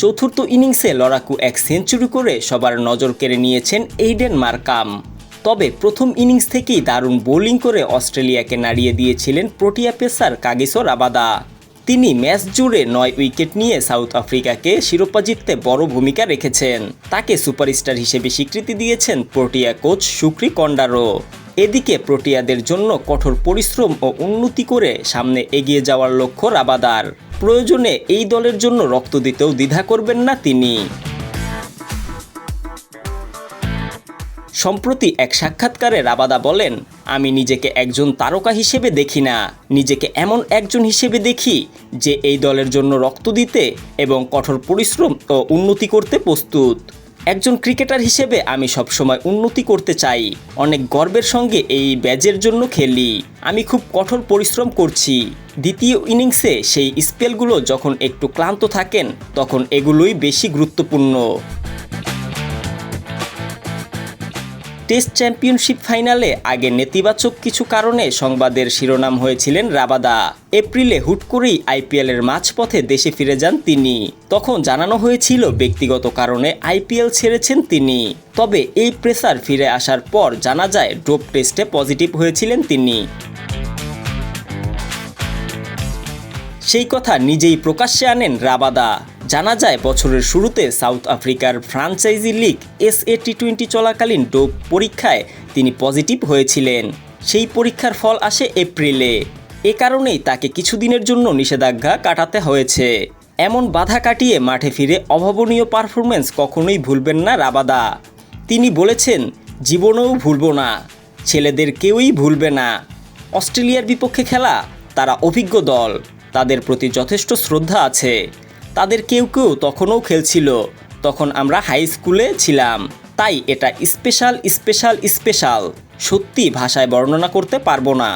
চতুর্থ ইনিংসে লড়াকু এক সেঞ্চুরি করে সবার নজর কেড়ে নিয়েছেন এইডেন মার্কাম। তবে প্রথম ইনিংস থেকেই দারুণ বোলিং করে অস্ট্রেলিয়াকে নাড়িয়ে দিয়েছিলেন প্রোটিয়া পেসার কাগিসো রাবাদা তিনি ম্যাচ জুড়ে নয় উইকেট নিয়ে সাউথ আফ্রিকাকে শিরোপা জিততে বড় ভূমিকা রেখেছেন। তাকে সুপারস্টার হিসেবে স্বীকৃতি দিয়েছেন প্রোটিয়া কোচ সুক্রি কন্ডারো। এদিকে প্রোটিয়াদের জন্য কঠোর পরিশ্রম ও উন্নতি করে সামনে এগিয়ে যাওয়ার লক্ষ্য রাবাদার। প্রয়োজনে এই দলের জন্য রক্ত দিতেও দ্বিধা করবেন না তিনি। সম্প্রতি এক সাক্ষাৎকারে রাবাদা বলেন, আমি নিজেকে একজন তারকা হিসেবে দেখি না। নিজেকে এমন একজন হিসেবে দেখি যে এই দলের জন্য রক্ত দিতে এবং কঠোর পরিশ্রম ও উন্নতি করতে প্রস্তুত। একজন ক্রিকেটার হিসেবে আমি সবসময় উন্নতি করতে চাই। অনেক গর্বের সঙ্গে এই ব্যাজের জন্য খেলি। আমি খুব কঠোর পরিশ্রম করছি। দ্বিতীয় ইনিংসে সেই স্পেলগুলো যখন একটু ক্লান্ত থাকেন, তখন এগুলোই বেশি গুরুত্বপূর্ণ। টেস্ট চ্যাম্পিয়নশিপ ফাইনালে আগে নেতিবাচক কিছু কারণে সংবাদের শিরোনাম হয়েছিলেন রাবাদা। এপ্রিলে হুট করেই আইপিএলের মাঝপথে দেশে ফিরে যান তিনি। তখন জানানো হয়েছিল ব্যক্তিগত কারণে আইপিএল ছেড়েছেন তিনি। তবে এই প্রেসার ফিরে আসার পর জানা যায় ডোপ টেস্টে পজিটিভ হয়েছিলেন তিনি। সেই কথা নিজেই প্রকাশ্যে আনেন রাবাদা। জানা যায়, বছরের শুরুতে সাউথ আফ্রিকার franchise league S A T twenty চলাকালীন ডোপ পরীক্ষায় তিনি পজিটিভ হয়েছিলেন। সেই পরীক্ষার ফল আসে এপ্রিলে। এ কারণেই তাকে কিছুদিনের জন্য নিষেধাজ্ঞা কাটাতে হয়েছে। এমন বাধা কাটিয়ে মাঠে ফিরে অভাবনীয় পারফরমেন্স কখনোই ভুলবেন না রাবাদা। তিনি বলেছেন, জীবনেও ভুলব না। ছেলেদের কেউই ভুলবে না। অস্ট্রেলিয়ার বিপক্ষে খেলা, তারা অভিজ্ঞ দল। তাদের প্রতি যথেষ্ট শ্রদ্ধা আছে। তাদের কেউ কেউ তখনও খেলছিল, তখন আমরা হাই স্কুলে ছিলাম। তাই এটা স্পেশাল স্পেশাল স্পেশাল সত্যি ভাষায় বর্ণনা করতে পারব না।